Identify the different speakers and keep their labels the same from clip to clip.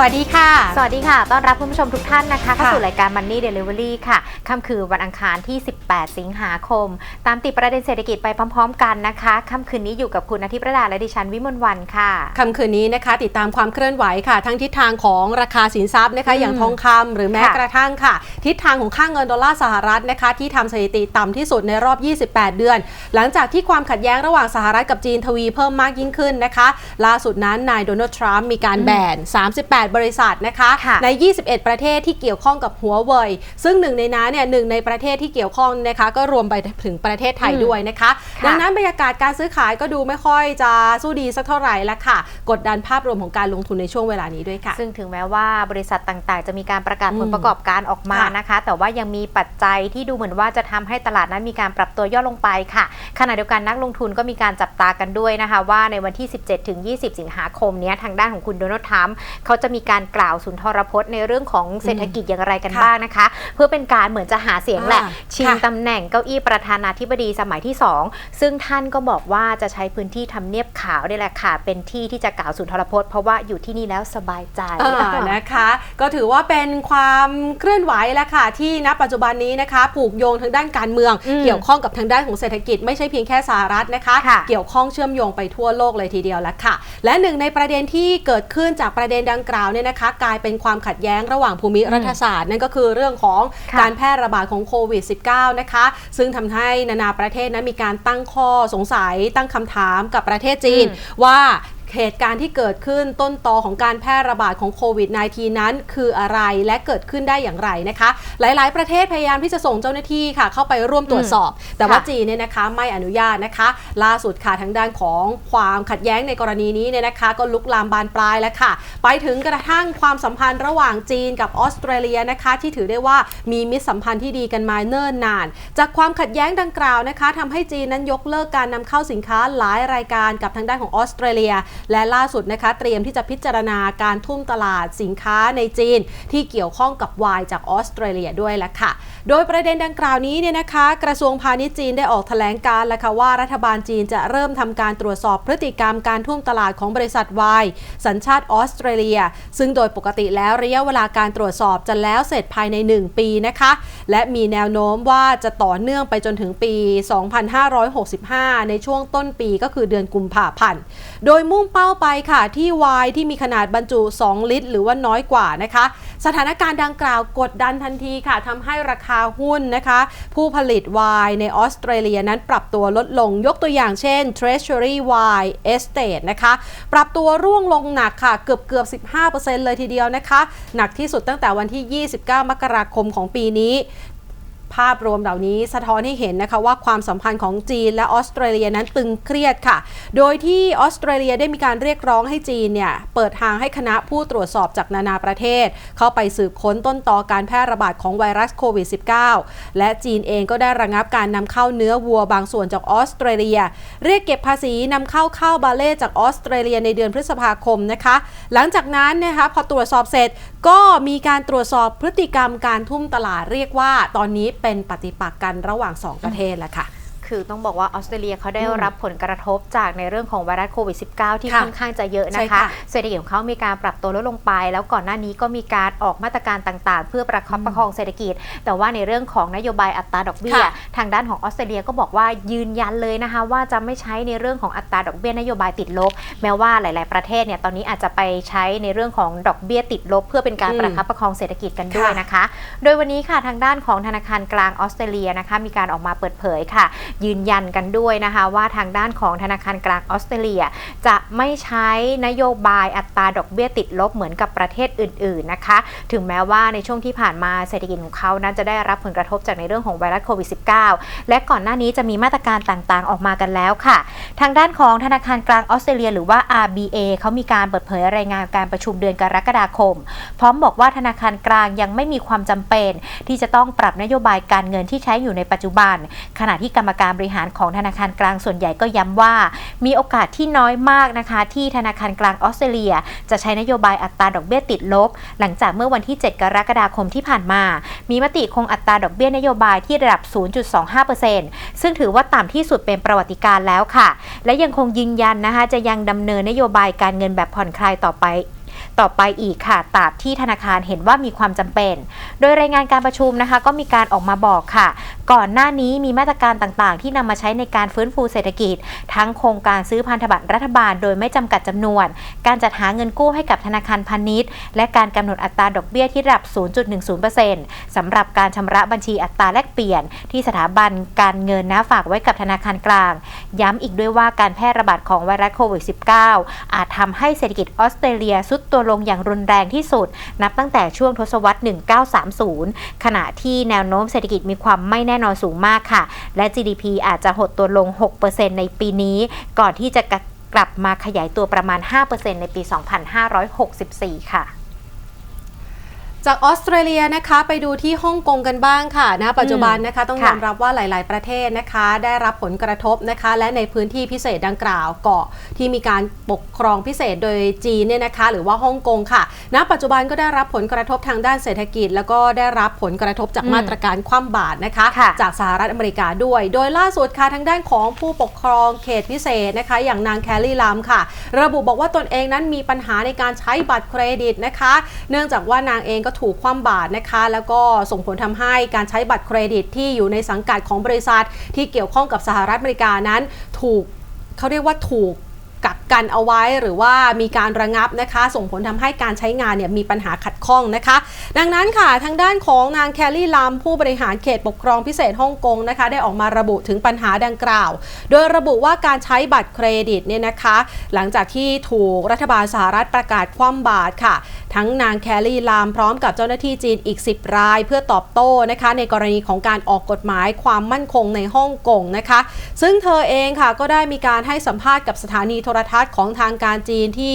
Speaker 1: สวัสดีค่ะ
Speaker 2: สวัสดีค่ะ ต้อนรับคุณผู้ชมทุกท่านนะคะเข้า
Speaker 1: ค่ะ
Speaker 2: สู่รายการ Money Delivery ค่ะค่ำคืนวันอังคารที่ 18 สิงหาคม ตามติดประเด็นเศรษฐกิจไปพร้อมๆ กันนะคะค่ำคืนนี้อยู่กับคุณอาทิตย์ประดาและดิฉันวิมลวันค่ะ
Speaker 1: ค่ำคืนนี้นะคะ ติดตามความเคลื่อนไหวค่ะ ทั้งทิศทางของราคาสินทรัพย์นะคะ
Speaker 2: อืม
Speaker 1: อย่างทองคำหรือแม้
Speaker 2: ค่ะ
Speaker 1: กระทั่งค่ะ ทิศทางของค่าเงินดอลลาร์สหรัฐนะคะ ที่ทำสถิติต่ำที่สุดในรอบ 28 เดือน หลังจากที่ความขัดแย้งระหว่างสหรัฐกับจีนทวีเพิ่มมากยิ่งขึ้นนะคะ ล่าสุดนั้นนายโดนัลด์ทรัมป์มีการแบน 38บริษัทนะคะ
Speaker 2: ค่ะ
Speaker 1: ใน 21 ประเทศที่เกี่ยวข้องกับหัวเว่ยซึ่งหนึ่งในนั้นเนี่ยหนึ่งในประเทศที่เกี่ยวข้องนะคะก็รวมไปถึงประเทศไทย
Speaker 2: อืม
Speaker 1: ด้วยนะคะ
Speaker 2: ค่ะ
Speaker 1: ดังนั้นบรรยากาศการซื้อขายก็ดูไม่ค่อยจะสู้ดีสักเท่าไหร่แล้วค่ะ กดดันภาพรวมของการลงทุนในช่วงเวลานี้ด้วยค่ะ
Speaker 2: ซึ่งถึงแม้ว่าบริษัทต่างๆ จะมีการประกาศ
Speaker 1: อืม
Speaker 2: ผลประกอบการออกมา
Speaker 1: ค่ะ
Speaker 2: นะคะ แต่ว่ายังมีปัจจัยที่ดูเหมือนว่าจะทำให้ตลาดนั้นมีการปรับตัวย่อลงไปค่ะ ขณะเดียวกันนักลงทุนก็มีการจับตากันด้วยนะคะ ว่าในวันที่ 17ถึง20 สิงหาคมเนี้ยทางด้านของคุณโดนัลด์ทรัมป์เขาจะมีการกล่าวสุนทรพจน์ ในเรื่องของเศรษฐกิจอย่างไรกัน
Speaker 1: ค่ะ
Speaker 2: บ้างนะคะ เพื่อเป็นการเหมือนจะหาเสียงแหละ
Speaker 1: อ่า
Speaker 2: ชิง
Speaker 1: ค่ะ
Speaker 2: ตำแหน่งเก้าอี้ประธานาธิบดีสมัยที่ 2 ซึ่งท่านก็บอกว่าจะใช้พื้นที่ทำเนียบขาวนี่แหละค่ะ เป็นที่ที่จะกล่าวสุนทรพจน์เพราะว่าอยู่ที่นี่แล้วสบายใจ
Speaker 1: อ่านะคะ ก็ถือว่าเป็นความเคลื่อนไหวแล้วค่ะ ที่ณปัจจุบันนี้นะคะ ผูกโยงทางด้านการเมือง
Speaker 2: อืม
Speaker 1: เกี่ยวข้องกับทางด้านของเศรษฐกิจไม่ใช่เพียงแค่สหรัฐนะคะ
Speaker 2: ค่ะ
Speaker 1: เกี่ยวข้องเชื่อมโยงไปทั่วโลกเลยทีเดียวแล้วค่ะ และหนึ่งในประเด็นที่เกิดขึ้นจากประเด็นดังกล่าวเนี่ยนะคะกลายเป็นความขัดแย้งระหว่างภูมิรัฐศาสตร์นั่นก็คือเรื่องของ
Speaker 2: ค่ะ
Speaker 1: การแพร่ระบาดของโควิด -19 นะคะ ซึ่งทำให้นานาประเทศนั้นมีการตั้งข้อสงสัยตั้งคำถามกับประเทศจีน
Speaker 2: อืม
Speaker 1: ว่า เหตุการณ์ที่เกิดขึ้นต้นตอของการแพร่ระบาดของโควิด -19 นั้น คืออะไรและเกิดขึ้นได้อย่างไรนะคะ หลายๆ ประเทศพยายามที่จะส่งเจ้าหน้าที่ค่ะ เข้าไปร่วมตรวจสอบ แต่ว่า
Speaker 2: ค่ะ
Speaker 1: จีนเนี่ยนะคะไม่อนุญาตนะคะ ล่าสุดค่ะทางด้านของความขัดแย้งในกรณีนี้เนี่ยนะคะ ก็ลุกลามบานปลายแล้วค่ะ ไปถึงกระทั่งความสัมพันธ์ระหว่างจีนกับออสเตรเลียนะคะ ที่ถือได้ว่ามีมิตรสัมพันธ์ที่ดีกันมาเนิ่นนาน จากความขัดแย้งดังกล่าวนะคะทำให้จีนนั้นยกเลิกการนำเข้าสินค้าหลายรายการกับทางด้านของออสเตรเลียและล่าสุดนะคะเตรียมที่จะพิจารณาการทุ่มตลาดสินค้าในจีน ที่เกี่ยวข้องกับไวน์จากออสเตรเลียด้วยละค่ะ โดยประเด็นดังกล่าวนี้เนี่ยนะคะ กระทรวงพาณิชย์จีนได้ออกแถลงการแล้วค่ะว่ารัฐบาลจีนจะเริ่มทำการตรวจสอบพฤติกรรมการทุ่มตลาดของบริษัทไวน์สัญชาติออสเตรเลีย ซึ่งโดยปกติแล้วระยะเวลาการตรวจสอบจะแล้วเสร็จภายใน 1 ปีนะคะ และมีแนวโน้มว่าจะต่อเนื่องไปจนถึงปี 2565 ในช่วงต้นปีก็คือเดือนกุมภาพันธ์ โดยมุ่งเป้าไปค่ะ ที่ไวน์ที่มีขนาดบรรจุ 2 ลิตร หรือว่าน้อยกว่านะคะ สถานการณ์ดังกล่าวกดดันทันทีค่ะทำให้ราคาหุ้นนะคะ ผู้ผลิตไวน์ในออสเตรเลียนั้นปรับตัวลดลงยกตัวอย่างเช่น Treasury Wine Estate นะคะ ปรับตัวร่วงลงหนักค่ะ เกือบเกือบ 15%เลยทีเดียวนะคะ หนักที่สุดตั้งแต่วันที่ 29 มกราคมของปีนี้ ภาพรวมเหล่านี้สะท้อนให้เห็นนะคะว่าความสัมพันธ์ของจีนและออสเตรเลียนั้นตึงเครียดค่ะ โดยที่ออสเตรเลียได้มีการเรียกร้องให้จีนเนี่ยเปิดทางให้คณะผู้ตรวจสอบจากนานาประเทศ เข้าไปสืบค้นต้นตอการแพร่ระบาดของไวรัสโควิด -19 และจีนเองก็ได้ระงับการนำเข้าเนื้อวัวบางส่วนจากออสเตรเลีย เรียกเก็บภาษีนำเข้าข้าวบาเล่จากออสเตรเลียในเดือนพฤษภาคมนะคะ หลังจากนั้นนะคะพอตรวจสอบเสร็จก็มีการตรวจสอบพฤติกรรมการทุ่มตลาดเรียกว่าตอนนี้เป็นปฏิปักษ์กันระหว่าง 2 ประเทศแหละค่ะ
Speaker 2: คือต้องบอกว่าออสเตรเลียเขาได้
Speaker 1: อืม
Speaker 2: รับผลกระทบจากในเรื่องของไวรัสโควิด -19 ที่
Speaker 1: ค่ะ
Speaker 2: ค่อนข้างจะเยอะนะ
Speaker 1: ใช่
Speaker 2: คะ
Speaker 1: ค่ะ
Speaker 2: เศรษฐกิจของเขามีการปรับตัวลดลงไป แล้วก่อนหน้านี้ก็มีการออกมาตรการต่างๆ เพื่อประคับประคองเศรษฐกิจ แต่ว่าในเรื่องของนโยบายอัตราดอกเบี้ย
Speaker 1: ค่ะ
Speaker 2: ทางด้านของออสเตรเลียก็บอกว่ายืนยันเลยนะคะ ว่าจะไม่ใช้ในเรื่องของอัตราดอกเบี้ยนโยบายติดลบ แม้ว่าหลาย ๆ ประเทศเนี่ยตอนนี้อาจจะไปใช้ในเรื่องของดอกเบี้ยติดลบ เพื่อเป็นการ
Speaker 1: อืม
Speaker 2: ประคับประคองเศรษฐกิจกันด้วย
Speaker 1: ค่ะ
Speaker 2: นะคะ โดยวันนี้ค่ะทางด้านของธนาคารกลางออสเตรเลียนะคะมีการออกมาเปิดเผยค่ะยืนยันกันด้วยนะคะว่าทางด้านของธนาคารกลางออสเตรเลีย จะไม่ใช้นโยบายอัตราดอกเบี้ยติดลบเหมือนกับประเทศอื่นๆนะคะ ถึงแม้ว่าในช่วงที่ผ่านมาเศรษฐกิจของเขานั้นจะได้รับผลกระทบจากในเรื่องของไวรัสโควิด -19 และก่อนหน้านี้จะมีมาตรการต่างๆ ออกมากันแล้วค่ะ ทางด้านของธนาคารกลางออสเตรเลีย หรือว่า RBA เขามีการเปิดเผยรายงานการประชุมเดือนกรกฎาคม พร้อมบอกว่าธนาคารกลางยังไม่มีความจำเป็น ที่จะต้องปรับนโยบายการเงินที่ใช้อยู่ในปัจจุบัน ขณะที่กรรมการบริหารของธนาคารกลางส่วนใหญ่ก็ย้ำว่า มีโอกาสที่น้อยมากนะคะ ที่ธนาคารกลางออสเตรเลีย จะใช้นโยบายอัตราดอกเบี้ยติดลบ หลังจากเมื่อวันที่ 7 กรกฎาคมที่ผ่านมา มีมติคงอัตราดอกเบี้ยนโยบายที่ระดับ 0.25%ซึ่งถือว่าต่ำที่สุดเป็นประวัติการ์แล้วค่ะ และยังคงยืนยันนะคะจะยังดำเนินนโยบายการเงินแบบผ่อนคลายต่อไป ต่อไปอีกค่ะตราบที่ธนาคารเห็นว่ามีความจำเป็น โดยรายงานการประชุมนะคะ ก็มีการออกมาบอกค่ะ ก่อนหน้านี้มีมาตรการต่างๆ ที่นำมาใช้ในการฟื้นฟูเศรษฐกิจ ทั้งโครงการซื้อพันธบัตรรัฐบาล โดยไม่จำกัดจำนวน การจัดหาเงินกู้ให้กับธนาคารพาณิชย์ และการกำหนดอัตราดอกเบี้ยที่ระดับ 0.10%สำหรับการชำระบัญชีอัตราแลกเปลี่ยน ที่สถาบันการเงินนะฝากไว้กับธนาคารกลาง ย้ำอีกด้วยว่าการแพร่ระบาดของไวรัสโควิด -19 อาจทำให้เศรษฐกิจออสเตรเลียซุดตัวลงอย่างรุนแรงที่สุด นับตั้งแต่ช่วงทศวรรษ 1930 ขณะที่แนวโน้มเศรษฐกิจมีความไม่แน่นอนสูงมากค่ะ และ GDP อาจจะหดตัวลง 6%ในปีนี้ ก่อนที่จะกลับมาขยายตัวประมาณ 5%ในปี 2564 ค่ะ
Speaker 1: จากออสเตรเลียนะคะไปดูที่ฮ่องกงกันบ้างค่ะนะปัจจุบันนะคะต้อง
Speaker 2: ค่ะ
Speaker 1: ยอมรับว่าหลาย ๆ ประเทศนะคะ ได้รับผลกระทบนะคะ และในพื้นที่พิเศษดังกล่าวเกาะที่มีการปกครองพิเศษโดยจีนเนี่ยนะคะ หรือว่าฮ่องกงค่ะณปัจจุบันก็ได้รับผลกระทบทางด้านเศรษฐกิจ แล้วก็ได้รับผลกระทบจาก
Speaker 2: อืม
Speaker 1: มาตรการคว่ำบาตรนะคะ
Speaker 2: ค่ะ
Speaker 1: จากสหรัฐอเมริกาด้วย โดยล่าสุดค่ะทางด้านของผู้ปกครองเขตพิเศษนะคะ อย่างนางแคลรี่ลัมค่ะ ระบุบอกว่าตนเองนั้นมีปัญหาในการใช้บัตรเครดิตนะคะ เนื่องจากว่านางเองก็ถูกคว่ำบาตรนะคะ แล้วก็ส่งผลทำให้การใช้บัตรเครดิตที่อยู่ในสังกัดของบริษัท ที่เกี่ยวข้องกับสหรัฐอเมริกานั้น ถูกเขาเรียกว่าถูก กักกันเอาไว้หรือว่ามีการระงับนะคะ ส่งผลทำให้การใช้งานเนี่ยมีปัญหาขัดข้องนะคะ ดังนั้นค่ะทางด้านของนางแคลรี่ลามผู้บริหารเขตปกครองพิเศษฮ่องกงนะคะ ได้ออกมาระบุถึงปัญหาดังกล่าว โดยระบุว่าการใช้บัตรเครดิตเนี่ยนะคะ หลังจากที่ถูกรัฐบาลสหรัฐประกาศคว่ำบาตรค่ะ ทั้งนางแคลรี่ลามพร้อมกับเจ้าหน้าที่จีนอีก 10 ราย เพื่อตอบโต้นะคะ ในกรณีของการออกกฎหมายความมั่นคงในฮ่องกงนะคะ ซึ่งเธอเองค่ะก็ได้มีการให้สัมภาษณ์กับสถานีโทรทัศน์ของทางการจีนที่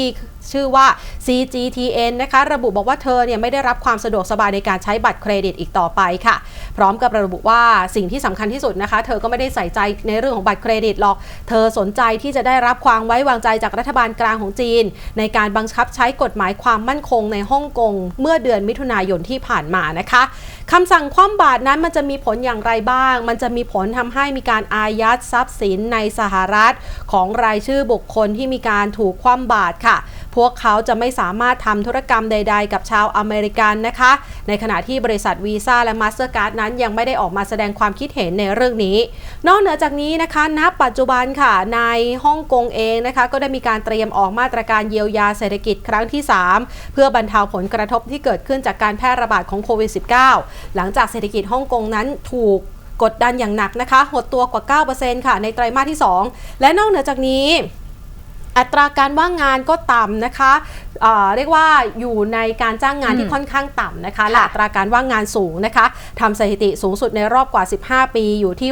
Speaker 1: ชื่อว่า CGTN นะคะ ระบุบอกว่าเธอเนี่ยไม่ได้รับความสะดวกสบายในการใช้บัตรเครดิตอีกต่อไปค่ะ พร้อมกับระบุว่าสิ่งที่สำคัญที่สุดนะคะ เธอก็ไม่ได้ใส่ใจในเรื่องของบัตรเครดิตหรอก เธอสนใจที่จะได้รับความไว้วางใจจากรัฐบาลกลางของจีน ในการบังคับใช้กฎหมายความมั่นคงในฮ่องกงเมื่อเดือนมิถุนายนที่ผ่านมานะคะ คำสั่งคว่ำบาตรนั้นมันจะมีผลอย่างไรบ้าง มันจะมีผลทำให้มีการอายัดทรัพย์สินในสหรัฐของรายชื่อบุคคลที่มีการถูกคว่ำบาตรค่ะ พวกเขาจะไม่สามารถทำธุรกรรมใด ๆ กับชาวอเมริกันนะคะ ในขณะที่บริษัทวีซ่าและมาสเตอร์การ์ดนั้นยังไม่ได้ออกมาแสดงความคิดเห็นในเรื่องนี้ นอกเหนือจากนี้นะคะณปัจจุบันค่ะในฮ่องกงเองนะคะ ก็ได้มีการเตรียมออกมาตรการเยียวยาเศรษฐกิจครั้งที่ 3 เพื่อบรรเทาผลกระทบที่เกิดขึ้นจากการแพร่ระบาดของโควิด -19 หลังจากเศรษฐกิจฮ่องกงนั้นถูกกดดันอย่างหนักนะคะ หดตัวกว่า 9%ค่ะ ในไตรมาสที่ 2 และนอกเหนือจากนี้ อัตราการว่างงานก็ต่ำนะคะเอ่อเรียกว่าอยู่ในการจ้างงาน
Speaker 2: อืม
Speaker 1: ที่ค่อนข้างต่ำนะคะ
Speaker 2: ค่ะ
Speaker 1: และอัตราการว่างงานสูงนะคะทำสถิติสูงสุดในรอบกว่า 15 ปีอยู่ที่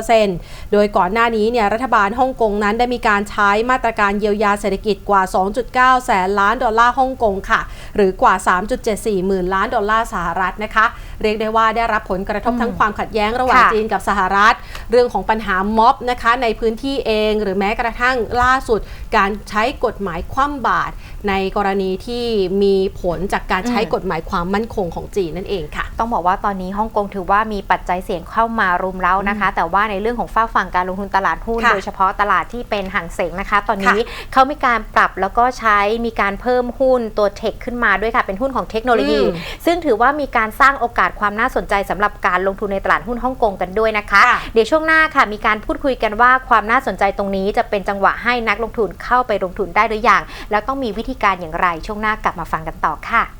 Speaker 1: 6.2%โดยก่อนหน้านี้เนี่ยรัฐบาลฮ่องกงนั้นได้มีการใช้มาตรการเยียวยาเศรษฐกิจกว่า 2.9 แสนล้านดอลลาร์ฮ่องกงค่ะ หรือกว่า 3.74 หมื่นล้านดอลลาร์สหรัฐนะคะ เรียกได้ว่าได้รับผลกระทบทั้งความขัดแย้งระหว่าง
Speaker 2: ค่ะ
Speaker 1: จีนกับสหรัฐ เรื่องของปัญหาม็อบนะคะในพื้นที่เอง หรือแม้กระทั่งล่าสุด การใช้กฎหมายคว่ำบาตรในกรณีที่มีผลจากการใช้
Speaker 2: อืม
Speaker 1: กฎหมายความมั่นคงของจีนนั่นเองค่ะ
Speaker 2: ต้องบอกว่าตอนนี้ฮ่องกงถือว่ามีปัจจัยเสี่ยงเข้ามารุมเร้านะคะ แต่ว่าในเรื่องของฝ้ากฝั่งการลงทุนตลาดหุ้น
Speaker 1: ค่ะ
Speaker 2: โดยเฉพาะตลาดที่เป็นห่างเสงนะคะ ตอนนี้เขามีการปรับแล้วก็ใช้มีการเพิ่มหุ้นตัวเทคขึ้นมาด้วยค่ะเป็นหุ้นของเทคโนโลยี
Speaker 1: อืม
Speaker 2: ซึ่งถือว่ามีการสร้างโอกาสความน่าสนใจสำหรับการลงทุนในตลาดหุ้นฮ่องกงกันด้วยนะคะ
Speaker 1: ค่ะ
Speaker 2: เดี๋ยวช่วงหน้าค่ะมีการพูดคุยกันว่าความน่าสนใจตรงนี้จะเป็นจังหวะให้นักลงทุนเข้าไปลงทุนได้หรือยังแล้วต้องมีวิธีการอย่างไรช่วงหน้ากลับมาฟังกันต่อค่ะ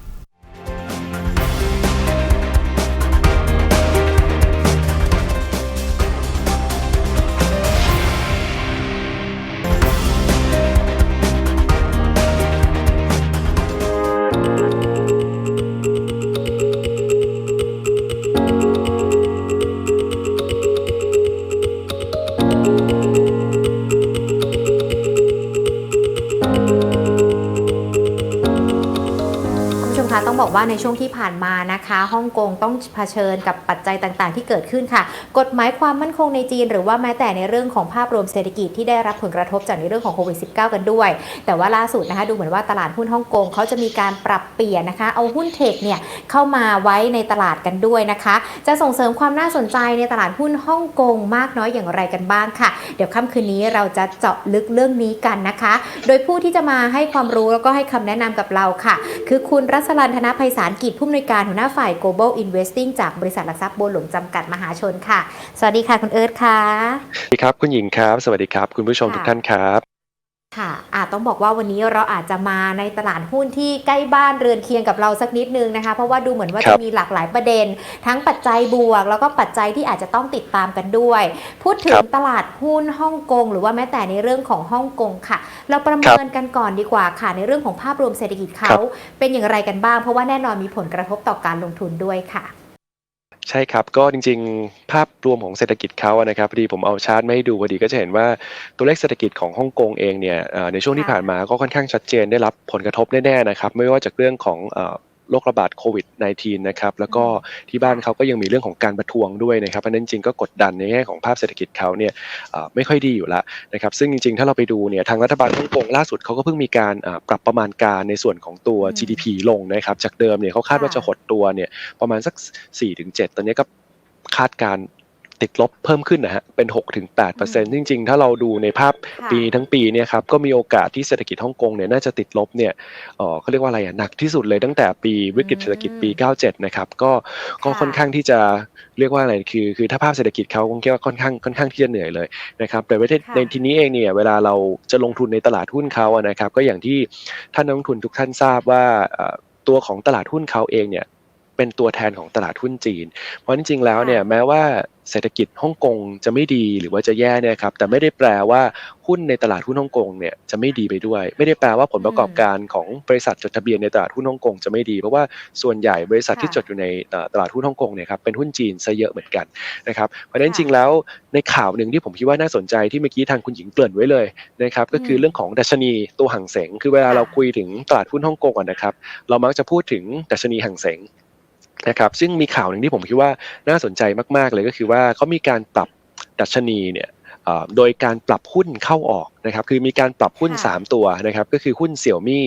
Speaker 2: ในช่วงที่ผ่านมานะคะฮ่องกงต้องเผชิญกับปัจจัยต่างๆ ที่เกิดขึ้นค่ะ กฎหมายความมั่นคงในจีน หรือว่าแม้แต่ในเรื่องของภาพรวมเศรษฐกิจที่ได้รับผลกระทบจากในเรื่องของโควิด -19 กันด้วย แต่ว่าล่าสุดนะคะดูเหมือนว่าตลาดหุ้นฮ่องกงเขาจะมีการปรับเปลี่ยนนะคะ เอาหุ้นเทคเนี่ยเข้ามาไว้ในตลาดกันด้วยนะคะ จะส่งเสริมความน่าสนใจในตลาดหุ้นฮ่องกงมากน้อยอย่างไรกันบ้างค่ะ เดี๋ยวค่ำคืนนี้เราจะเจาะลึกเรื่องนี้กันนะคะ โดยผู้ที่จะมาให้ความรู้แล้วก็ให้คำแนะนำกับเราค่ะ คือคุณรัศรันธนภัยสารกิจผู้อำนวยการหัวหน้าฝ่าย global investing จากบริษัทหลักทรัพย์บัวหลวงจำกัดมหาชนค่ะ สวัสดีค่ะคุณเอิร์ธค่ะ
Speaker 3: สวัสดีครับ คุณหญิงครับ สวัสดีครับ คุณผู้ชมทุกท่านครับ
Speaker 2: ค่ะอาต้องบอกว่าวันนี้เราอาจจะมาในตลาดหุ้นที่ใกล้บ้านเรือนเคียงกับเราสักนิดนึงนะคะ เพราะว่าดูเหมือนว่า
Speaker 3: ครั
Speaker 2: จะ
Speaker 3: บ
Speaker 2: มีหลากหลายประเด็น ทั้งปัจจัยบวก แล้วก็ปัจจัยที่อาจจะต้องติดตามกันด้วย พูดถึ
Speaker 3: ค
Speaker 2: ง
Speaker 3: รับ
Speaker 2: ตลาดหุ้นฮ่องกง หรือว่าแม้แต่ในเรื่องของฮ่องกงค่ะ เราประ
Speaker 3: ครั
Speaker 2: เมิ
Speaker 3: บ
Speaker 2: นกันก่อนดีกว่าค่ะ ในเรื่องของภาพรวมเศรษฐกิจ
Speaker 3: ค
Speaker 2: เขา
Speaker 3: รับ
Speaker 2: เป็นอย่างไรกันบ้าง เพราะว่าแน่นอนมีผลกระทบต่อการลงทุนด้วยค่ะ
Speaker 3: ใช่ครับ ก็จริงๆ ภาพรวมของเศรษฐกิจเขาอะนะครับพอดีผมเอาชาร์ตมาให้ดูพอดีก็จะเห็นว่าตัวเลขเศรษฐกิจของฮ่องกงเองเนี่ยในช่วงที่ผ่านมาก็ค่อนข้างชัดเจนได้รับผลกระทบแน่ๆนะครับ ไม่ว่าจากเรื่องของ โรคระบาดโควิด -19 นะครับแล้วก็ที่บ้านเขาก็ยังมีเรื่องของการประท้วงด้วยนะครับเพราะฉะนั้นจริงๆก็กดดันในแง่ของภาพเศรษฐกิจเขาเนี่ยเอ่อไม่ค่อยดีอยู่แล้วนะครับซึ่งจริงๆ ถ้าเราไปดูเนี่ยทางรัฐบาลฮ่องกงล่าสุดเขาก็เพิ่งมีการเอ่อปรับประมาณการในส่วนของตัว
Speaker 2: อืม
Speaker 3: GDP ลงนะครับจากเดิมเนี่ยเขาคาดว่า
Speaker 2: ค่ะ
Speaker 3: จะหดตัวเนี่ยประมาณสัก 4-7 ตอนนี้ก็คาดการณ์ ติดลบเพิ่มขึ้นนะฮะเป็น 6-8%จริง ๆ ถ้าเราดูในภาพ
Speaker 2: ค่ะ
Speaker 3: ปีทั้งปีเนี่ยครับก็มีโอกาสที่เศรษฐกิจฮ่องกงเนี่ยน่าจะติดลบเนี่ยเอ่อเขาเรียกว่าอะไรอะหนักที่สุดเลยตั้งแต่ปีวิกฤตเศรษฐกิจปี 97 นะครับก็ก็
Speaker 2: ค่ะ
Speaker 3: ค่อนข้างที่จะเรียกว่าอะไรคือคือถ้าภาพเศรษฐกิจเขาคงคิดว่าค่อนข้างค่อนข้างที่จะเหนื่อยเลยนะครับแต่ใน
Speaker 2: ค่ะ
Speaker 3: ในทีนี้เองเนี่ยเวลาเราจะลงทุนในตลาดหุ้นเขาอะนะครับก็อย่างที่ท่านนักลงทุนทุกท่านทราบว่าเอ่อตัวของตลาดหุ้นเขาเองเนี่ย เป็นตัวแทนของตลาดหุ้นจีน เพราะจริงๆแล้วเนี่ยแม้ว่าเศรษฐกิจฮ่องกงจะไม่ดีหรือว่าจะแย่เนี่ยครับแต่ไม่ได้แปลว่าหุ้นในตลาดหุ้นฮ่องกงเนี่ยจะไม่ดีไปด้วย ไม่ได้แปลว่าผลประกอบการของบริษัทจดทะเบียนในตลาดหุ้นฮ่องกงจะไม่ดี เพราะว่าส่วนใหญ่บริษัทที่
Speaker 2: ค่ะ
Speaker 3: จดอยู่ในเอ่อตลาดหุ้นฮ่องกงเนี่ยครับเป็นหุ้นจีนซะเยอะเหมือนกันนะครับเพราะฉะนั้น
Speaker 2: ค่ะ
Speaker 3: จริงๆแล้วในข่าวหนึ่งที่ผมคิดว่าน่าสนใจที่เมื่อกี้ทางคุณหญิงเกริ่นไว้เลยนะครับก็คือ
Speaker 2: ม
Speaker 3: เรื่องของดัชนีตัวห่างเสงคือเวลา
Speaker 2: ค่ะ
Speaker 3: เราคุยถึงตลาดหุ้นฮ่องกงอะนะครับเรามักจะพูดถึงดัชนีห่างเสง นะครับซึ่งมีข่าวหนึ่งที่ผมคิดว่าน่าสนใจมาก ๆ เลยก็คือว่าเขามีการปรับดัชนีเนี่ยโดยการปรับหุ้นเข้าออกนะครับคือมีการปรับหุ้น
Speaker 2: ค่ะ
Speaker 3: 3ตัวนะครับก็คือหุ้นเสี่ยวมี่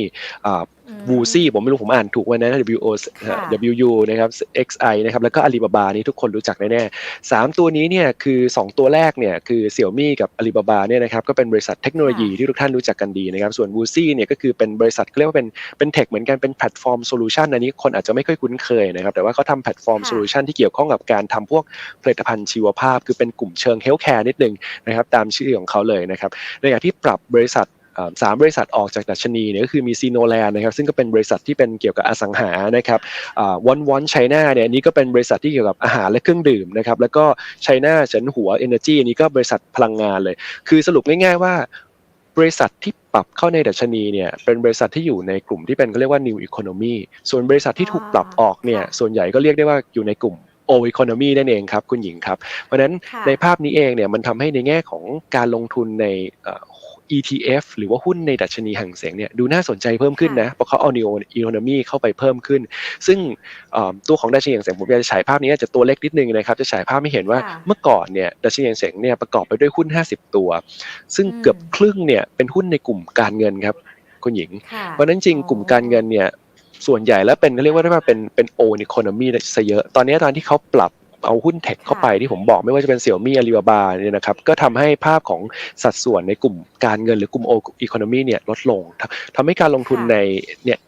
Speaker 2: อืม
Speaker 3: วูซี่ผมไม่รู้ผมอ่านถูกไหมนะ W O
Speaker 2: ค่ะ
Speaker 3: W U นะครับ X I นะครับแล้วก็อาลีบาบานี่ทุกคนรู้จักแน่ๆสามตัวนี้เนี่ยคือ 2 ตัวแรกเนี่ยคือเสี่ยวมี่กับอาลีบาบาเนี่ยนะครับก็เป็นบริษัทเทคโนโลยี
Speaker 2: ค่ะ
Speaker 3: ที่ทุกท่านรู้จักกันดีนะครับส่วนวูซี่เนี่ยก็คือเป็นบริษัทเขาเรียกว่าเป็นเป็นเทคเหมือนกันเป็นแพลตฟอร์มโซลูชันอันนี้คนอาจจะไม่ค่อยคุ้นเคยนะครับแต่ว่าเขาทำแพลตฟอร์ม
Speaker 2: ค่ะ
Speaker 3: โซลูชันที่เกี่ยวข้องกับการทำพวกผลิตภัณฑ์ชีวภาพ คือเป็นกลุ่มเชิงเฮลท์แคร์นิดนึงนะครับตามชื่อของเขาเลยนะครับในอย่างที่ปรับบริษัทสามบริษัทออกจากดัชนีเนี่ยก็คือมีซีโนแลนนะครับซึ่งก็เป็นบริษัทที่เป็นเกี่ยวกับอสังหานะครับวันวันไชน่าเนี่ยอันนี้ก็เป็นบริษัทที่เกี่ยวกับอาหารและเครื่องดื่มนะครับแล้วก็ไชน่าเฉินหัวเอเนจีอันนี้ก็บริษัทพลังงานเลย คือสรุปง่ายๆว่า บริษัทที่ปรับเข้าในดัชนีเนี่ยเป็นบริษัทที่อยู่ในกลุ่มที่เป็นเขาเรียกว่า new economy ส่วนบริษัทที่ถูกปรับออกเนี่ยส่วนใหญ่ก็เรียกได้ว่าอยู่ในกลุ่ม old economy นั่นเองครับคุณหญิงครับ เพราะฉะนั้น
Speaker 2: ค่ะ
Speaker 3: ในภาพนี้เองเนี่ยมันทำให้ในแง่ของการลงทุนในเอ่อ ETF หรือว่าหุ้นในดัชนีห่างเสียงเนี่ยดูน่าสนใจเพิ่มขึ้นนะเพราะเขาเอา new economy เข้าไปเพิ่มขึ้น ซึ่งเอ่อตัวของดัชนีห่างเสียงผมอยากจะฉายภาพนี้อาจจะตัวเล็กนิดนึงนะครับจะฉายภาพให้เห็นว่า
Speaker 2: ค่ะ
Speaker 3: เมื่อก่อนเนี่ยดัชนีห่างเสียงเนี่ยประกอบไปด้วยหุ้น 50 ตัว ซึ่ง
Speaker 2: อืม
Speaker 3: เกือบครึ่งเนี่ยเป็นหุ้นในกลุ่มการเงินครับคุณหญิง
Speaker 2: ค่ะ
Speaker 3: เพราะฉะนั้นจริงกลุ่มการเงินเนี่ย ส่วนใหญ่แล้วเป็นเรียกว่าได้ว่าเป็นเป็นโอนอีโคโนมีซะเยอะ ตอนนี้ตอนที่เขาปรับเอาหุ้นเทคเข้าไปที่ผมบอกไม่ว่าจะเป็นเสี่ยวมี่อาลีบาบาเนี่ยนะครับก็ทำให้ภาพของสัดส่วนในกลุ่มการเงินหรือกลุ่มโออีโคโนมีเนี่ยลดลงทำทำให้การลงทุน
Speaker 2: ค่ะ
Speaker 3: ในเนี่ย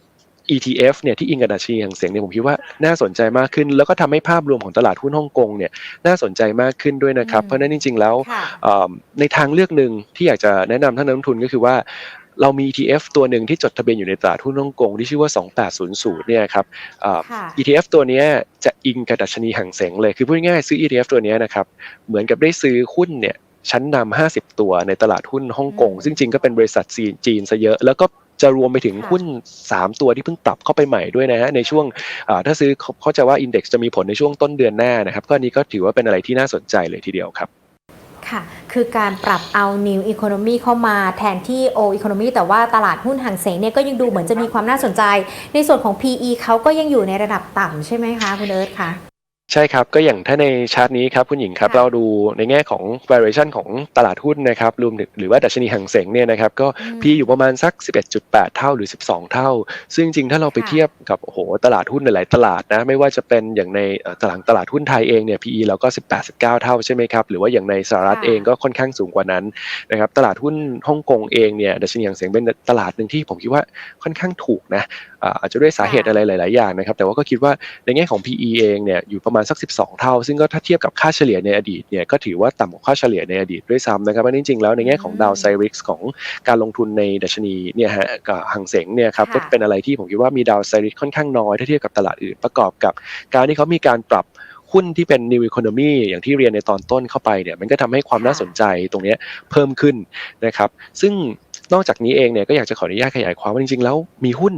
Speaker 3: ETF เนี่ยที่อิงกับดัชนีห่างเสียงเนี่ยผมคิดว่าน่าสนใจมากขึ้น แล้วก็ทำให้ภาพรวมของตลาดหุ้นฮ่องกงเนี่ยน่าสนใจมากขึ้นด้วยนะครับ
Speaker 2: อืม
Speaker 3: เพราะฉะนั้นจริง ๆ แล้ว
Speaker 2: ค่ะ
Speaker 3: เอ่อในทางเลือกหนึ่งที่อยากจะแนะนำท่านนักลงทุนก็คือว่า เรามี ETF ตัวหนึ่งที่จดทะเบียนอยู่ในตลาดหุ้นฮ่องกงที่ชื่อว่า 2800 เนี่ยครับเอ่อ
Speaker 2: ค่ะ
Speaker 3: ETF ตัวเนี้ยจะอิงกับดัชนีห่างเสงเลย คือพูดง่ายๆซื้อ ETF ตัวเนี้ยนะครับ เหมือนกับได้ซื้อหุ้นเนี่ยชั้นนำ 50 ตัวในตลาดหุ้นฮ่องกง
Speaker 2: อืม
Speaker 3: ซึ่งจริงก็เป็นบริษัทจีนจีนซะเยอะ แล้วก็จะรวมไปถึง
Speaker 2: ค่ะ
Speaker 3: หุ้น 3 ตัวที่เพิ่งปรับเข้าไปใหม่ด้วยนะฮะในช่วงอ่าถ้าซื้อเขาเขาใจะว่าอินเด็กซ์จะมีผลในช่วงต้นเดือนหน้านะครับก็อันนี้ก็ถือว่าเป็นอะไรที่น่าสนใจเลยทีเดียวครับ
Speaker 2: ค่ะ คือการปรับเอา New Economy เข้ามาแทนที่ Old Economy แต่ว่าตลาดหุ้นห่างเสงเนี่ยก็ยังดูเหมือนจะมีความน่าสนใจ ในส่วนของ PE เขาก็ยังอยู่ในระดับต่ำใช่ไหมคะ คุณเอิร์ธคะ
Speaker 3: ใช่ครับ ก็อย่างถ้าในชาร์ตนี้ครับคุณหญิงครับ
Speaker 2: ค่ะ
Speaker 3: เราดูในแง่ของ valuation ของตลาดหุ้นนะครับรวมถึงหรือว่าดัชนีห่างเสงเนี่ยนะครับ ก็
Speaker 2: อืม
Speaker 3: พี่อยู่ประมาณสัก 11.8 เท่าหรือ 12 เท่า ซึ่งจริงๆ ถ้าเราไป
Speaker 2: ค่ะ
Speaker 3: เทียบกับโอ้โหตลาดหุ้นหลายๆ ตลาดนะ ไม่ว่าจะเป็นอย่างในเอ่อตลาดตลาดหุ้นไทยเองเนี่ย PE เราก็ 18-19 เท่าใช่ไหมครับ หรือว่าอย่างในสหรัฐ
Speaker 2: ค่ะ
Speaker 3: เองก็ค่อนข้างสูงกว่านั้นนะครับตลาดหุ้นฮ่องกงเองเนี่ยดัชนีห่างเสงเป็นตลาดหนึ่งที่ผมคิดว่าค่อนข้างถูกนะอ่าอาจจะด้วยสาเหตุ
Speaker 2: ค่ะ
Speaker 3: อะไรหลาย ๆ อย่างนะครับแต่ว่าก็คิดว่าในแง่ของ PE เองเนี่ยอยู่ประมาณสัก 12 เท่า ซึ่งก็ถ้าเทียบกับค่าเฉลี่ยในอดีตเนี่ยก็ถือว่าต่ำกว่าค่าเฉลี่ยในอดีตด้วยซ้ำนะครับอันนี้จริงๆแล้วในแง่ของ
Speaker 2: อืม
Speaker 3: ดาวไซริกของการลงทุนในดัชนีเนี่ยฮะกับห่างเสงเนี่ยครับ
Speaker 2: ค่ะ
Speaker 3: ก็เป็นอะไรที่ผมคิดว่ามีดาวไซริกค่อนข้างน้อยถ้าเทียบกับตลาดอื่นประกอบกับ การที่เขามีการปรับหุ้นที่เป็น new economy อย่างที่เรียนในตอนต้นเข้าไปเนี่ยมันก็ทำให้ความน่าสนใจตรงเนี้ยเพิ่มขึ้นนะครับซึ่งนอกจากนี้เองเนี่ยก็อยากจะขออนุญาตขยายความว่าจริงๆแล้วมีหุ้น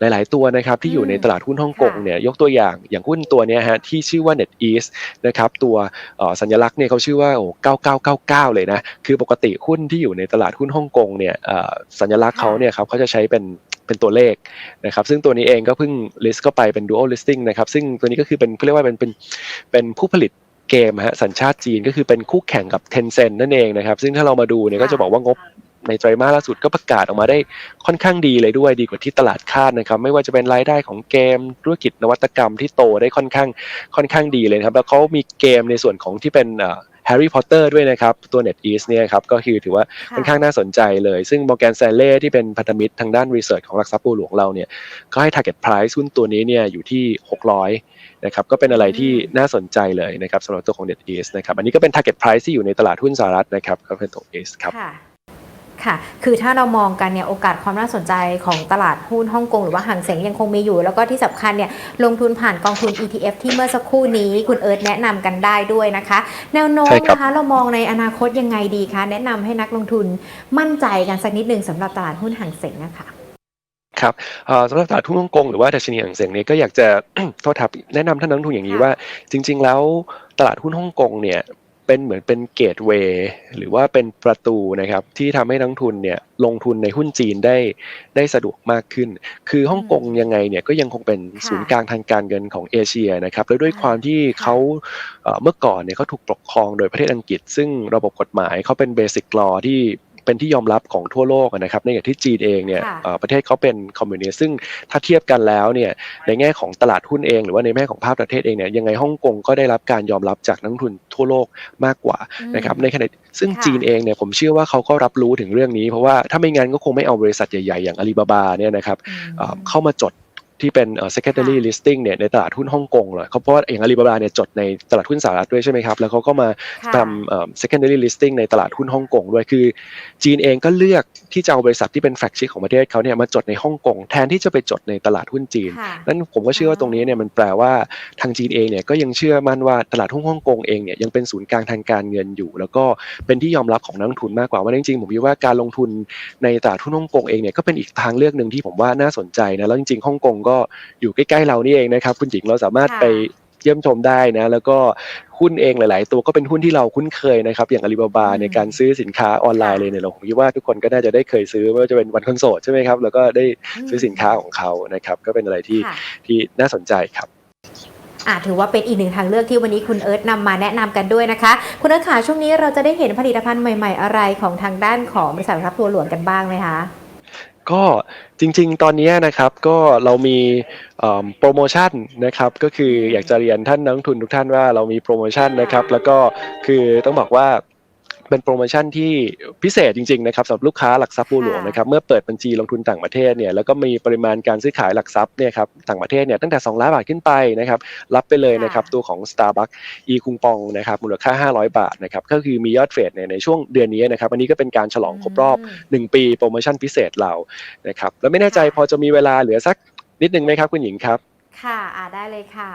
Speaker 3: หลาย ๆ ตัวนะครับที่อยู่ในตลาดหุ้นฮ่องกง
Speaker 2: ค่ะ
Speaker 3: เนี่ยยกตัวอย่างอย่างหุ้นตัวเนี้ยฮะที่ชื่อว่า NetEase นะครับตัวเอ่อสัญลักษณ์เนี่ยเขาชื่อว่าโอ้9999 เลยนะคือปกติหุ้นที่อยู่ในตลาดหุ้นฮ่องกงเนี่ยเอ่อสัญลักษณ์เขาเนี่ยครับเขาจะใช้เป็นเป็นตัวเลขนะครับซึ่งตัวนี้เองก็เพิ่ง list เข้าไปเป็น dual listing นะครับซึ่งตัวนี้ก็คือเป็นเขาเรียกว่าเป็นเป็นเป็นผู้ผลิตเกมฮะสัญชาติจีนก็คือเป็นคู่แข่งกับ Tencent นั่นเองนะครับซึ่งถ้าเรามาดูเนี่ยก็จะบอกว่างบ ในไตรมาสล่าสุดก็ประกาศออกมาได้ค่อนข้างดีเลยด้วยดีกว่าที่ตลาดคาดนะครับไม่ว่าจะเป็นรายได้ของเกมธุรกิจนวัตกรรมที่โตได้ค่อนข้างค่อนข้างดีเลยครับแล้วเขามีเกมในส่วนของที่เป็นแฮร์รี่พอตเตอร์ด้วยนะครับ ตัว NetEase เนี่ยครับก็คือถือว่าค่อนข้างน่าสนใจเลย ซึ่ง Morgan Stanley ที่เป็นพันธมิตรทางด้านรีเสิร์ชของหลักทรัพย์บัวหลวงเราเนี่ยก็ให้ target price หุ้นตัวนี้เนี่ยอยู่ที่ 600นะครับก็เป็นอะไรที่น่าสนใจเลยนะครับสำหรับตัวของ NetEase นะครับอันนี้ก็เป็น target price ที่อยู่ในตลาดหุ้นสหรัฐนะครับก็เป็นตัว ACE ครับ
Speaker 2: ค่ะค่ะ คือถ้าเรามองกันเนี่ยโอกาสความน่าสนใจของตลาดหุ้นฮ่องกงหรือว่าห่างเสงยังคงมีอยู่ แล้วก็ที่สำคัญเนี่ยลงทุนผ่านกองทุน ETF ที่เมื่อสักครู่นี้คุณเอิร์ธแนะนำกันได้ด้วยนะคะ แนวโน้ม
Speaker 3: ใช่ครับ
Speaker 2: นะคะเรามองในอนาคตยังไงดีคะแนะนำให้นักลงทุนมั่นใจกันสักนิดหนึ่งสำหรับตลาดหุ้นห่างเสงนะคะ
Speaker 3: ครับเอ่อสำหรับตลาดหุ้นฮ่องกงหรือว่าดัชนีห่างเสียงเนี่ยก็อยากจะโทษครับแนะนำท่านนักลงทุนอย่างนี้
Speaker 2: ค่ะ
Speaker 3: ว่า จริง ๆ แล้วตลาดหุ้นฮ่องกงเนี่ย เป็นเหมือนเป็นเกตเวย์หรือว่าเป็นประตูนะครับ ที่ทำให้นักลงทุนเนี่ยลงทุนในหุ้นจีนได้ได้สะดวกมากขึ้น คือฮ่องกงยังไงเนี่ยก็ยังคงเป็น
Speaker 2: ค่ะ
Speaker 3: ศูนย์กลางทางการเงินของเอเชียนะครับแล้วด้วย
Speaker 2: ค่ะ
Speaker 3: ความที่
Speaker 2: ค่ะ
Speaker 3: เขาเอ่อเมื่อก่อนเนี่ยเขาถูกปกครองโดยประเทศอังกฤษ ซึ่งระบบกฎหมายเขาเป็นเบสิ c ลอที่ เป็นที่ยอมรับของทั่วโลกอะนะครับในอย่างที่จีนเองเนี่ย
Speaker 2: ค่ะ
Speaker 3: เอ่อประเทศเขาเป็นคอมมิวนิสต์ซึ่งถ้าเทียบกันแล้วเนี่ยในแง่ของตลาดหุ้นเอง หรือว่าในแง่ของภาพประเทศเองเนี่ยยังไงฮ่องกงก็ได้รับการยอมรับจากนักลงทุนทั่วโลกมากกว่านะครับในขณะซึ่ง
Speaker 2: ค่ะ
Speaker 3: จีนเองเนี่ยผมเชื่อว่าเขาก็รับรู้ถึงเรื่องนี้ เพราะว่าถ้าไม่งั้นก็คงไม่เอาบริษัทใหญ่ๆอย่างอาลีบาบาเนี่ยนะครับ
Speaker 2: อืม
Speaker 3: เอ่อเข้ามาจด ที่เป็นเอ่อ secondary
Speaker 2: ค่ะ
Speaker 3: listing เนี่ยในตลาดหุ้นฮ่องกงเลยเขาเพราะว่าอย่างอาลีบาบาเนี่ยจดในตลาดหุ้นสหรัฐด้วยใช่ไหมครับ แล้วเขาก็มา
Speaker 2: ค่ะ
Speaker 3: ทำเอ่อ secondary listing ในตลาดหุ้นฮ่องกงด้วยคือ จีนเองก็เลือกที่จะเอาบริษัทที่เป็นแฟลกชิพของประเทศเขาเนี่ยมาจดในฮ่องกงแทนที่จะไปจดในตลาดหุ้นจีน
Speaker 2: ค่ะ
Speaker 3: นั่นผมก็เชื่อว่าตรงนี้เนี่ยมันแปลว่าทางจีนเองเนี่ยก็ยังเชื่อมั่นว่าตลาดหุ้นฮ่องกงเองเนี่ยยังเป็นศูนย์กลางทางการเงินอยู่ แล้วก็เป็นที่ยอมรับของนักลงทุนมากกว่าว่าจริงๆผมคิดว่าการลงทุนในตลาดหุ้นฮ่องกงเองเนี่ยก็เป็นอีกทางเลือกหนึ่งที่ผมว่าน่าสนใจนะแล้วจริงๆฮ่องกงก็อยู่ใกล้ๆเรานี่เองนะครับ คุณหญิงเราสามารถ
Speaker 2: ค่ะ
Speaker 3: ไปเยี่ยมชมได้นะ แล้วก็หุ้นเองหลาย ๆ ตัวก็เป็นหุ้นที่เราคุ้นเคยนะครับ อย่างอาลีบาบา
Speaker 2: อืม
Speaker 3: ในการซื้อสินค้าออนไลน์เลยเนี่ยเราผมคิดว่าทุกคนก็น่าจะได้เคยซื้อไม่ว่าจะเป็นวันคอนโสดใช่ไหมครับ แล้วก็ได้ซื้อสินค้าของเขานะครับ ก็เป็นอะไรที่
Speaker 2: ค่ะ
Speaker 3: ที่น่าสนใจครับ
Speaker 2: อะถือว่าเป็นอีกหนึ่งทางเลือกที่วันนี้คุณเอิร์ธนำมาแนะนำกันด้วยนะคะ คุณเอิร์ธค่ะช่วงนี้เราจะได้เห็นผลิตภัณฑ์ใหม่ ๆ อะไรของทางด้านของบริษัทหลักทรัพย์บัวหลวงกันบ้างไหมคะ
Speaker 3: ก็จริง ๆ ตอนนี้นะครับก็เรามีโปรโมชั่นนะครับก็คืออยากจะเรียนท่านนักทุนทุกท่านว่าเรามีโปรโมชั่นนะครับแล้วก็คือต้องบอกว่า เป็นโปรโมชั่นที่พิเศษจริงๆนะครับสำหรับลูกค้าหลักทรัพย์บัวหลวงนะครับเมื่อเปิดบัญชีลงทุนต่างประเทศเนี่ยแล้วก็มีปริมาณการซื้อขายหลักทรัพย์เนี่ยครับต่างประเทศเนี่ยตั้งแต่ 2 ล้านบาทขึ้นไปนะครับรับไปเลยนะครับตัวของ Starbucks อีคุงปองนะครับมูลค่า 500 บาทนะครับก็คือมียอดเทรดเนี่ยในช่วงเดือนนี้นะครับอันนี้ก็เป็นการฉลองครบรอบ
Speaker 2: อืม
Speaker 3: 1ปีโปรโมชั่นพิเศษเรานะครับแล้วไม่แน่ใจ
Speaker 2: ค่ะ
Speaker 3: พอจะมีเวลาเหลือสักนิดนึงไหมครับคุณหญิงครับ
Speaker 2: ค่ะอ่าได้เลยค่ะ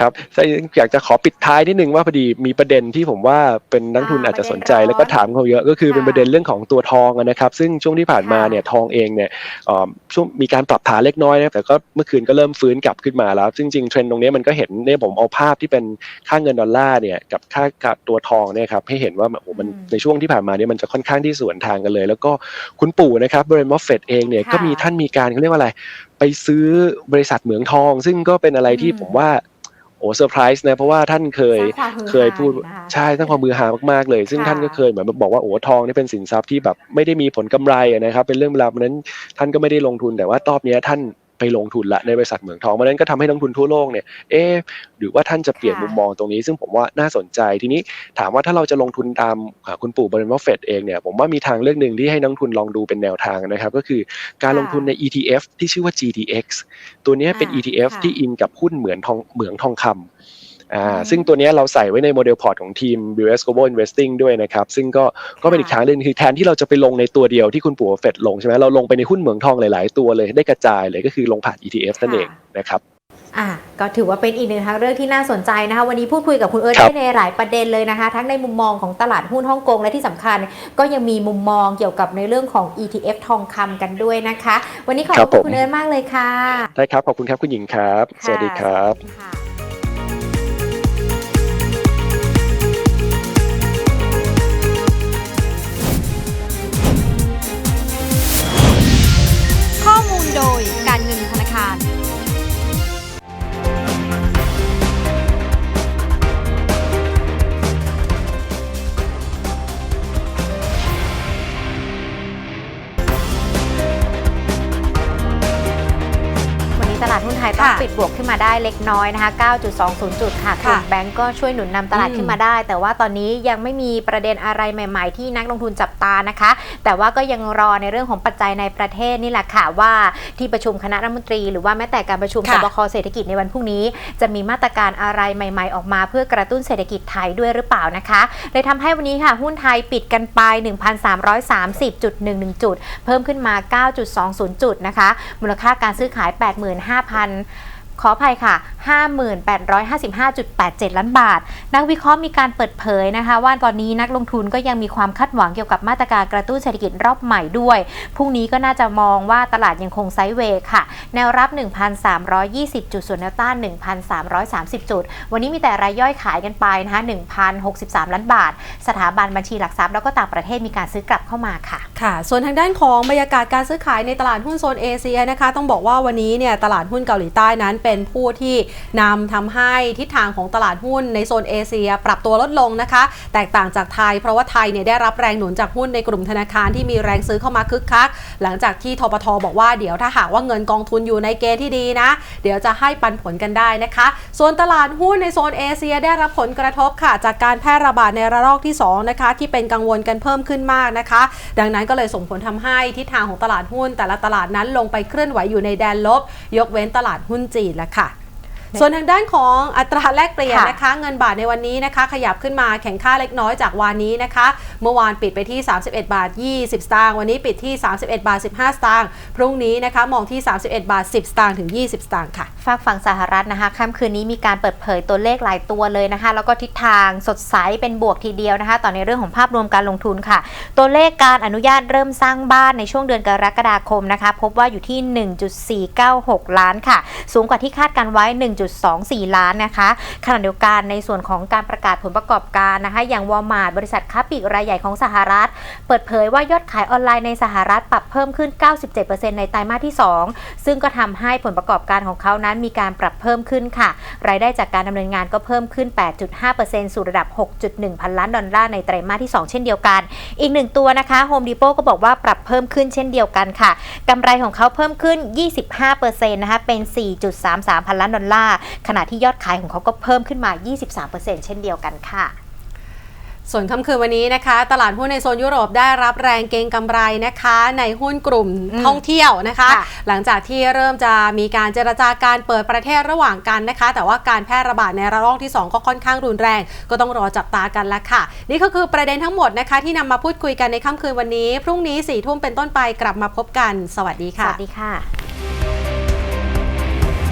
Speaker 3: ครับแต่อยากจะขอปิดท้ายนิดนึงว่าพอดีมีประเด็นที่ผมว่าเป็นนักทุน
Speaker 2: อ่า
Speaker 3: อาจจะสนใจ
Speaker 2: ประเด็นร้อน
Speaker 3: แล้วก็ถามเขาเยอะก็คือ
Speaker 2: ค่ะ
Speaker 3: เป็นประเด็นเรื่องของตัวทองอะนะครับ ซึ่งช่วงที่ผ่านมา
Speaker 2: ค่ะ
Speaker 3: เนี่ยทองเองเนี่ยเอ่อช่วงมีการปรับฐานเล็กน้อยนะแต่ก็เมื่อคืนก็เริ่มฟื้นกลับขึ้นมาแล้วซึ่งจริงเทรนด์ตรงนี้มันก็เห็นเนี่ยผมเอาภาพที่เป็นค่าเงินดอลลาร์เนี่ยกับค่ากับตัวทองเนี่ยครับให้เห็นว่าโอ้โหมัน
Speaker 2: อืม
Speaker 3: ในช่วงที่ผ่านมาเนี่ยมันจะค่อนข้างที่สวนทางกันเลย แล้วก็คุณปู่นะครับเบรนมอฟเฟตเองเนี่ย
Speaker 2: ค่ะ
Speaker 3: ก็มีท่านมีการเขาเรียกว่าอะไรไปซื้อบริษัทเหมืองทอง ซึ่งก็เป็นอะไรที่
Speaker 2: อืม
Speaker 3: ผมว่าโอ้เซอร์ไพรส์นะเพราะว่าท่านเคย
Speaker 2: สร้างความฮือฮา
Speaker 3: เคยพูด
Speaker 2: นะคะ
Speaker 3: ใช่สร้างความมือหามากๆเลย ซึ่ง
Speaker 2: ค่ะ
Speaker 3: ท่านก็เคยเหมือนบอกว่าโอ้ทองนี่เป็นสินทรัพย์ที่แบบไม่ได้มีผลกำไรอะนะครับ เป็นเรื่องเวลาวนั้นท่านก็ไม่ได้ลงทุนแต่ว่ารอบเนี้ยท่าน ไปลงทุนละในบริษัทเหมืองทองเพราะฉะนั้นก็ทำให้นักลงทุนทั่วโลกเนี่ยเอ๊ะหรือว่าท่านจะเปลี่ยน
Speaker 2: ค่ะ
Speaker 3: มุมมองตรงนี้ ซึ่งผมว่าน่าสนใจทีนี้ถามว่าถ้าเราจะลงทุนตามอ่าคุณปู่บริมอฟเฟตเองเนี่ยผมว่ามีทางเลือกหนึ่งที่ให้นักลงทุนลองดูเป็นแนวทางนะครับ ก็คือการลงทุนใน ETF ที่ชื่อว่า GTX ตัวเนี้ยเป็น
Speaker 2: อ่า
Speaker 3: ETF
Speaker 2: ค่ะ
Speaker 3: ที่อินกับหุ้นเหมือนทองเหมืองทองคำ อ่า
Speaker 2: อืม
Speaker 3: ซึ่งตัวเนี้ยเราใส่ไว้ในโมเดลพอร์ตของทีม BS Global Investing ด้วยนะครับ ซึ่งก็ก็เป็นอีกทางหนึงคือแทนที่เราจะไปลงในตัวเดียวที่คุณปู่เฟดลงใช่ไหมเราลงไปในหุ้นเหมืองทองหลาย ๆ ตัวเลยได้กระจายเลยก็คือลงผ่าน ETF นั่นเองนะครับ
Speaker 2: อะก็ถือว่าเป็นอีกหนึ่งทางเลือกที่น่าสนใจนะคะ วันนี้พูดคุยกับคุณเอิร์ธ
Speaker 3: ครับ
Speaker 2: ได้ในหลายประเด็นเลยนะคะ ทั้งในมุมมองของตลาดหุ้นฮ่องกงและที่สำคัญ ก็ยังมีมุมมองเกี่ยวกับในเรื่องของ ETF ทองคำกันด้วยนะคะ วันนี้ขอบ
Speaker 3: ครับ
Speaker 2: คุณ
Speaker 3: ผม
Speaker 2: คุณเอิร์ธมากเลยค่ะ
Speaker 3: ได้ครับขอบคุณครับคุณหญิงครับ สวัสดีครับ
Speaker 2: ตลาดหุ้นไทยต้อง
Speaker 1: ค่ะ
Speaker 2: ปิดบวกขึ้นมาได้เล็กน้อยนะคะ 9.20 จุดค่ะกลุ่ม
Speaker 1: ค่ะ
Speaker 2: แบงก์ก็ช่วยหนุนนำตลาด
Speaker 1: อืม
Speaker 2: ขึ้นมาได้ แต่ว่าตอนนี้ยังไม่มีประเด็นอะไรใหม่ ๆ ที่นักลงทุนจับตานะคะ แต่ว่าก็ยังรอในเรื่องของปัจจัยในประเทศนี่แหละค่ะว่าที่ประชุมคณะรัฐมนตรี หรือว่าแม้แต่การประชุมส
Speaker 1: ค่ะ
Speaker 2: บคเศรษฐกิจในวันพรุ่งนี้ จะมีมาตรการอะไรใหม่ ๆ ออกมา เพื่อกระตุ้นเศรษฐกิจไทยด้วยหรือเปล่านะคะเลยทำให้วันนี้ค่ะหุ้นไทยปิดกันไป 1,330.11 จุด เพิ่มขึ้นมา 9.20 จุดนะคะมูลค่าการซื้อขาย5,000 ขออภัยค่ะ 5855.87 ล้านบาท นักวิเคราะห์มีการเปิดเผยนะคะ ว่าตอนนี้นักลงทุนก็ยังมีความคาดหวังเกี่ยวกับมาตรการกระตุ้นเศรษฐกิจรอบใหม่ด้วย พรุ่งนี้ก็น่าจะมองว่าตลาดยังคงไซด์เวย์ค่ะ แนวรับ 1,320 จุด ส่วนแนวต้าน 1,330 จุด วันนี้มีแต่รายย่อยขายกันไปนะคะ 1,063 ล้านบาท สถาบันบัญชีหลักทรัพย์แล้วก็ต่างประเทศมีการซื้อกลับเข้ามาค่ะ
Speaker 1: ค่ะ ส่วนทางด้านของบรรยากาศการซื้อขายในตลาดหุ้นโซนเอเชียนะคะ ต้องบอกว่าวันนี้เนี่ยตลาดหุ้นเกาหลีใต้นั้นเป็นผู้ที่นำทำให้ทิศทางของตลาดหุ้นในโซนเอเชีย ปรับตัวลดลงนะคะ แตกต่างจากไทย เพราะว่าไทยเนี่ยได้รับแรงหนุนจากหุ้นในกลุ่มธนาคารที่มีแรงซื้อเข้ามาคึกคัก หลังจากที่ทปทบอกว่าเดี๋ยวถ้าหากว่าเงินกองทุนอยู่ในเกณฑ์ที่ดีนะ เดี๋ยวจะให้ปันผลกันได้นะคะ ส่วนตลาดหุ้นในโซนเอเชียได้รับผลกระทบค่ะ จากการแพร่ระบาดในระลอกที่2นะคะที่เป็นกังวลกันเพิ่มขึ้นมากนะคะ ดังนั้นก็เลยส่งผลทำให้ทิศทางของตลาดหุ้น แต่ละตลาดนั้นลงไปเคลื่อนไหวอยู่ในแดนลบ ยกเว้นตลาดหุ้นจีนละค่ะ ส่วนทางด้านของอัตราแลกเปลี่ยน
Speaker 2: ค่ะ
Speaker 1: นะคะ เงินบาทในวันนี้นะคะ ขยับขึ้นมาแข่งค่าเล็กน้อยจากวานนี้นะคะ เมื่อวานปิดไปที่ 31 บาท 20 สตางค์วันนี้ปิดที่ 31 บาท 15 สตางค์พรุ่งนี้นะคะมองที่ 31 บาท 10 สตางค์ถึง 20 สตางค์ค่ะ
Speaker 2: ฝากฝั่งสหรัฐนะคะค่ำคืนนี้มีการเปิดเผยตัวเลขหลายตัวเลยนะคะ แล้วก็ทิศทางสดใสเป็นบวกทีเดียวนะคะ ต่อในเรื่องของภาพรวมการลงทุนค่ะ ตัวเลขการอนุญาตเริ่มสร้างบ้านในช่วงเดือนกรกฎาคมนะคะ พบว่าอยู่ที่ 1.496 ล้านค่ะ สูงกว่าที่คาดการไว้1.24 ล้านนะคะขณะเดียวกันในส่วนของการประกาศผลประกอบการนะคะ อย่างวอลมาร์ทบริษัทค้าปลีกรายใหญ่ของสหรัฐ เปิดเผยว่ายอดขายออนไลน์ในสหรัฐปรับเพิ่มขึ้น 97%ในไตรมาสที่ 2 ซึ่งก็ทำให้ผลประกอบการของเขานั้นมีการปรับเพิ่มขึ้นค่ะ รายได้จากการดำเนินงานก็เพิ่มขึ้น 8.5%สู่ระดับ 6.1 พันล้านดอลลาร์ในไตรมาสที่ 2 เช่นเดียวกัน อีกหนึ่งตัวนะคะ Home Depot ก็บอกว่าปรับเพิ่มขึ้นเช่นเดียวกันค่ะกำไรของเขาเพิ่มขึ้น 25%นะคะเป็น 4.33 พันล้านดอลลาร์ขณะที่ยอดขายของเขาก็เพิ่มขึ้นมา 23%เช่นเดียวกันค่ะ
Speaker 1: ส่วนค่ำคืนวันนี้นะคะ ตลาดหุ้นในโซนยุโรปได้รับแรงเก็งกำไรนะคะ ในหุ้นกลุ่ม
Speaker 2: อืม
Speaker 1: ท่องเที่ยวนะคะ
Speaker 2: ค่ะ
Speaker 1: หลังจากที่เริ่มจะมีการเจรจาการเปิดประเทศระหว่างกันนะคะ แต่ว่าการแพร่ระบาดในระลอกที่ 2 ก็ค่อนข้างรุนแรง ก็ต้องรอจับตากันละค่ะ นี่ก็คือประเด็นทั้งหมดนะคะ ที่นำมาพูดคุยกันในค่ำคืนวันนี้ พรุ่งนี้4ี่ทุ่มเป็นต้นไปกลับมาพบกัน สวัสดี
Speaker 2: ส
Speaker 1: ค่ะ
Speaker 2: วัสดีค่ะ